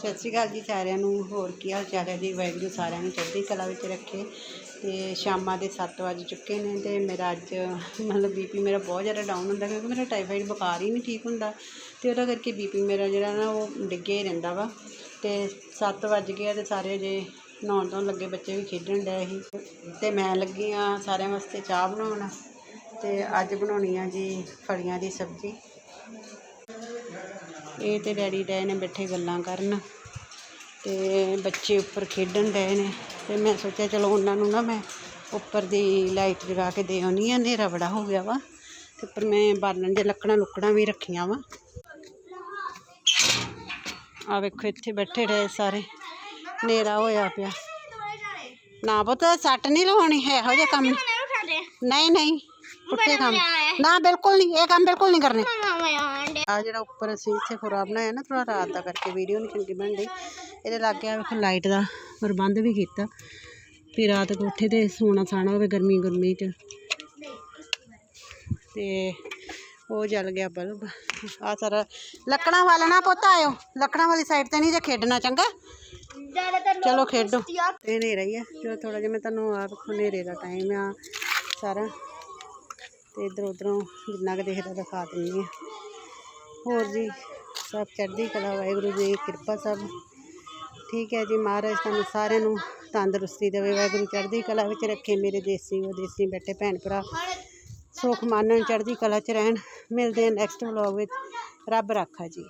ਸਤਿ ਸ਼੍ਰੀ ਅਕਾਲ ਜੀ ਸਾਰਿਆਂ ਨੂੰ, ਹੋਰ ਕੀ ਹਾਲ ਚਾਲ ਹੈ ਜੀ? ਵਾਹਿਗੁਰੂ ਸਾਰਿਆਂ ਨੂੰ ਚੜ੍ਹਦੀ ਕਲਾ ਵਿੱਚ ਰੱਖੇ ਤੇ ਸ਼ਾਮਾਂ ਦੇ 7 ਵੱਜ ਚੁੱਕੇ ਨੇ ਤੇ ਮੇਰਾ ਅੱਜ ਮਤਲਬ ਬੀਪੀ ਮੇਰਾ ਬਹੁਤ ਜ਼ਿਆਦਾ ਡਾਊਨ ਹੁੰਦਾ ਕਿਉਂਕਿ ਮੇਰਾ ਟਾਈਫਾਈਡ ਬੁਖਾਰ ਹੀ ਨਹੀਂ ਠੀਕ ਹੁੰਦਾ ਤੇ ਉਹਦਾ ਕਰਕੇ ਬੀਪੀ ਮੇਰਾ ਜਿਹੜਾ ਨਾ ਉਹ ਡਿੱਗੇ ਹੀ ਰਹਿੰਦਾ ਵਾ ਤੇ 7 ਵੱਜ ਗਿਆ ਆ ਤੇ ਸਾਰੇ ਜੇ ਨਹਾਉਣ ਧੋਣ ਲੱਗੇ, ਬੱਚੇ ਵੀ ਖੇਡਣ ਡਏ ਸੀ ਤੇ ਮੈਂ ਲੱਗੀ ਆ ਸਾਰਿਆਂ ਵਾਸਤੇ ਚਾਹ ਬਣਾਉਣ ਤੇ ਅੱਜ ਬਣਾਉਣੀ ਆ ਜੀ ਫਲੀਆਂ ਦੀ ਸਬਜ਼ੀ। ਇਹ ਤੇ ਡੈਡੀ ਡਏ ਨੇ ਬੈਠੇ ਗੱਲਾਂ ਕਰਨ ਤੇ ਬੱਚੇ ਉੱਪਰ ਖੇਡਣ ਡਏ ਨੇ ਤੇ ਮੈਂ ਸੋਚਿਆ ਚਲੋ ਉਹਨਾਂ ਨੂੰ ਨਾ ਮੈਂ ਉੱਪਰ ਦੀ ਲਾਈਟ ਜਗਾ ਕੇ ਦੇ ਆਉਂਦੀ ਆ ਹਨੇਰਾ ਬੜਾ ਹੋ ਗਿਆ ਵਾ ਤੇ ਉੱਪਰ ਮੈਂ ਬਾਲਣ ਦੇ ਲੱਕੜਾਂ ਲੁੱਕੜਾਂ ਵੀ ਰੱਖੀਆਂ ਵਾ। ਆ ਵੇਖੋ ਇੱਥੇ ਬੈਠੇ ਰਹੇ ਸਾਰੇ। ਹਨੇਰਾ ਹੋਇਆ ਪਿਆ। ਨਾ ਪੁੱਤ ਸੱਟ ਨਹੀਂ ਲਵਾਉਣੀ ਹੈ ਇਹੋ ਜਿਹਾ ਕੰਮ। ਨਹੀਂ ਨਹੀਂ। ਪੁੱਠੇ ਕੰਮ। ਨਾ ਬਿਲਕੁਲ ਨਹੀਂ ਇਹ ਕੰਮ ਬਿਲਕੁਲ ਨਹੀਂ ਕਰਨੇ। ਆ ਜਿਹੜਾ ਉੱਪਰ ਅਸੀਂ ਇੱਥੇ ਖੁਰਾ ਬਣਾਇਆ ਨਾ ਥੋੜਾ ਰਾਤ ਦਾ ਕਰਕੇ ਵੀਡੀਓ ਨਹੀਂ ਚੰਗੀ ਬਣਦੀ ਇਹਦੇ ਲਾਗੇ ਆ ਵੇਖੋ ਲਾਈਟ ਦਾ ਪ੍ਰਬੰਧ ਵੀ ਕੀਤਾ। ਵੀ ਰਾਤ ਕੋਠੇ ਤੇ ਸੋਣਾ ਸਾਣਾ ਹੋਵੇ ਗਰਮੀ ਗਰਮੀ ਚ। ਤੇ ਉਹ ਜਲ ਗਿਆ ਬਲਬ। ਆ ਸਾਰਾ ਲੱਕੜਾਂ ਵਾਲਣਾ ਪੁੱਤ ਆਇਓ। ਲੱਕੜਾਂ ਵਾਲੀ ਸਾਈਡ ਤੇ ਨਹੀਂ ਜੇ ਖੇਡਣਾ ਚੰਗਾ? ਚਲੋ ਖੇਡੋ। ਇਹ ਹਨੇਰਾ ਹੀ ਆ। ਜੋ ਥੋੜਾ ਜਿਹਾ ਮੈਂ ਤੁਹਾਨੂੰ ਆ ਵੇਖੋ ਹਨੇਰੇ ਦਾ ਟਾਈਮ ਆ ਸਾਰਾ। ਤੇ ਇਧਰ ਉਧਰੋਂ ਜਿੰਨਾ ਕੁ ਦੇਖਦਾ ਦਿਖਾ ਦਿੰਦੀ ਆ ਹੋਰ ਜੀ, ਸਭ ਚੜ੍ਹਦੀ ਕਲਾ ਵਾਹਿਗੁਰੂ ਜੀ ਕਿਰਪਾ ਸਭ। ਠੀਕ ਹੈ ਜੀ, ਮਹਾਰਾਜ ਤੁਹਾਨੂੰ ਸਾਰਿਆਂ ਨੂੰ ਤੰਦਰੁਸਤੀ ਦੇਵੇ। ਵਾਹਿਗੁਰੂ ਚੜ੍ਹਦੀ ਕਲਾ ਵਿੱਚ ਰੱਖੇ ਮੇਰੇ ਦੇਸੀ ਵਿਦੇਸੀ ਬੈਠੇ ਭੈਣ ਭਰਾ। ਸੁਖ ਮਾਨਣ, ਚੜ੍ਹਦੀ ਕਲਾ 'ਚ ਰਹਿਣ। ਮਿਲਦੇ ਆ ਨੈਕਸਟ ਵਲੌਗ ਵਿੱਚ। ਰੱਬ ਰਾਖਾ ਜੀ।